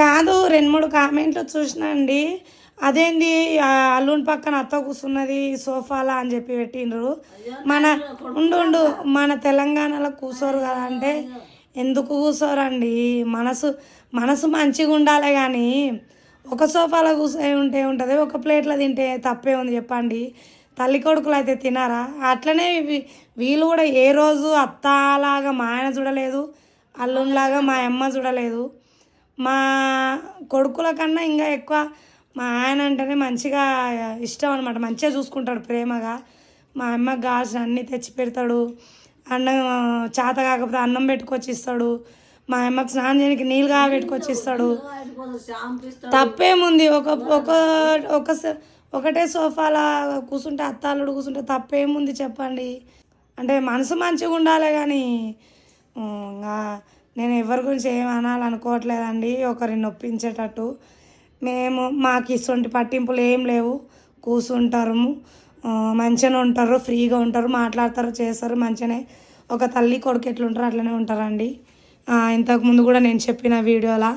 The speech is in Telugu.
కాదు రెండు మూడు కామెంట్లు చూసినండి అదేంది అల్లుని పక్కన అత్త కూర్చున్నది సోఫాలా అని చెప్పి పెట్టిండ్రు. మన ఉండు ఉండు మన తెలంగాణలో కూర్చోరు కదా అంటే ఎందుకు కూర్చోరండి మనసు మనసు మంచిగా ఉండాలి కానీ ఒక సోఫాలో కూర్చొని ఉంటే ఉంటుంది ఒక ప్లేట్లో తింటే తప్పే ఉంది చెప్పండి. తల్లి కొడుకులు అయితే తినారా? అట్లనే వీ- వీళ్ళు కూడా ఏ రోజు అత్తలాగా మా ఆయన చూడలేదు అల్లునిలాగా మా అమ్మ చూడలేదు. మా కొడుకుల కన్నా ఇంకా ఎక్కువ మా ఆయన అంటేనే మంచిగా ఇష్టం అనమాట మంచిగా చూసుకుంటాడు ప్రేమగా. మా అమ్మకి కావాల్సిన అన్నీ తెచ్చి పెడతాడు. అన్నం చేత కాకపోతే అన్నం పెట్టుకొచ్చి ఇస్తాడు మా అమ్మకి స్నానం చేయడానికి నీళ్ళు కాగా పెట్టుకొచ్చి ఇస్తాడు తప్పేముంది? ఒక ఒక ఒక ఒకటే సోఫాలా కూర్చుంటే అత్తాలుడు కూర్చుంటే తప్పేముంది చెప్పండి? అంటే మనసు మంచిగా ఉండాలి కానీ ఇంకా నేను ఎవరి గురించి ఏం అనాలనుకోవట్లేదండి. ఒకరిని నొప్పించేటట్టు. మేము మాకు ఇటువంటి పట్టింపులు ఏం లేవు. కూర్చుంటారు మంచిగానే ఉంటారు ఫ్రీగా ఉంటారు మాట్లాడతారు చేస్తారు మంచిగానే. ఒక తల్లి కొడుకు ఎట్లుంటారు అట్లనే ఉంటారండి. ఇంతకుముందు కూడా నేను చెప్పిన వీడియోలా.